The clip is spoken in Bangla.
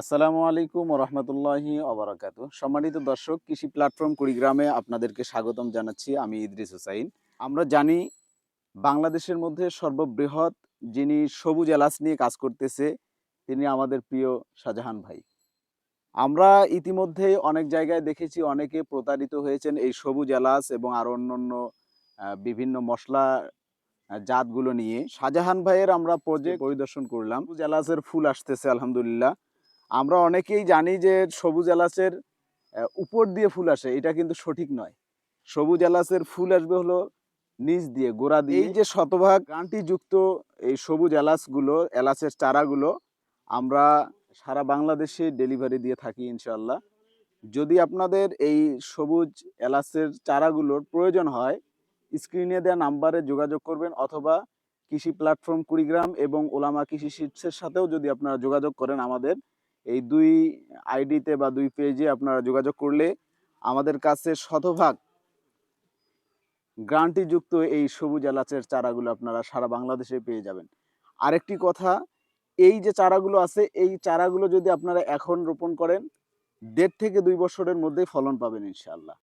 আসসালামু আলাইকুম রহমতুল্লাহি অবরাকাত সম্মানিত দর্শক কৃষি প্ল্যাটফর্ম কুড়িগ্রামে আপনাদেরকে স্বাগতম জানাচ্ছি। আমি ইদ্রিস হুসাইন। আমরা জানি বাংলাদেশের মধ্যে সর্ববৃহৎ যিনি সবুজ এলাচ নিয়ে কাজ করতেছে তিনি আমাদের প্রিয় শাহজাহান ভাই। আমরা ইতিমধ্যেই অনেক জায়গায় দেখেছি অনেকে প্রতারিত হয়েছেন এই সবুজ এলাচ এবং আরও অন্যান্য বিভিন্ন মশলা জাতগুলো নিয়ে। শাহজাহান ভাইয়ের আমরা প্রজেক্ট পরিদর্শন করলাম। সবুজ এলাচের ফুল আসতেছে আলহামদুলিল্লাহ। আমরা অনেকেই জানি যে সবুজ এলাচের উপর দিয়ে ফুল আসে, এটা কিন্তু সঠিক নয়। সবুজ এলাচের ফুল আসবে হলো নিচ দিয়ে, গোড়া দিয়ে। এই যে শতভাগ যুক্ত এই সবুজ এলাচগুলো, এলাচের চারাগুলো আমরা সারা বাংলাদেশে ডেলিভারি দিয়ে থাকি ইনশাল্লাহ যদি আপনাদের এই সবুজ এলাচের চারাগুলোর প্রয়োজন হয়, স্ক্রিনে দেওয়া নাম্বারে যোগাযোগ করবেন অথবা কৃষি প্ল্যাটফর্ম কুড়িগ্রাম এবং ওলামা কৃষি শীর্ষের সাথেও যদি আপনারা যোগাযোগ করেন আমাদের এই দুই আইডিতে বা দুই পেজে আপনারা যোগাযোগ করলে আমাদের কাছে শতভাগ গ্রান্টিযুক্ত এই সবুজ এলাচের চারাগুলো আপনারা সারা বাংলাদেশে পেয়ে যাবেন। আরেকটি কথা, এই যে চারাগুলো আছে, এই চারাগুলো যদি আপনারা এখন রোপণ করেন, দেড় থেকে দুই বছরের মধ্যেই ফলন পাবেন ইনশাআল্লাহ।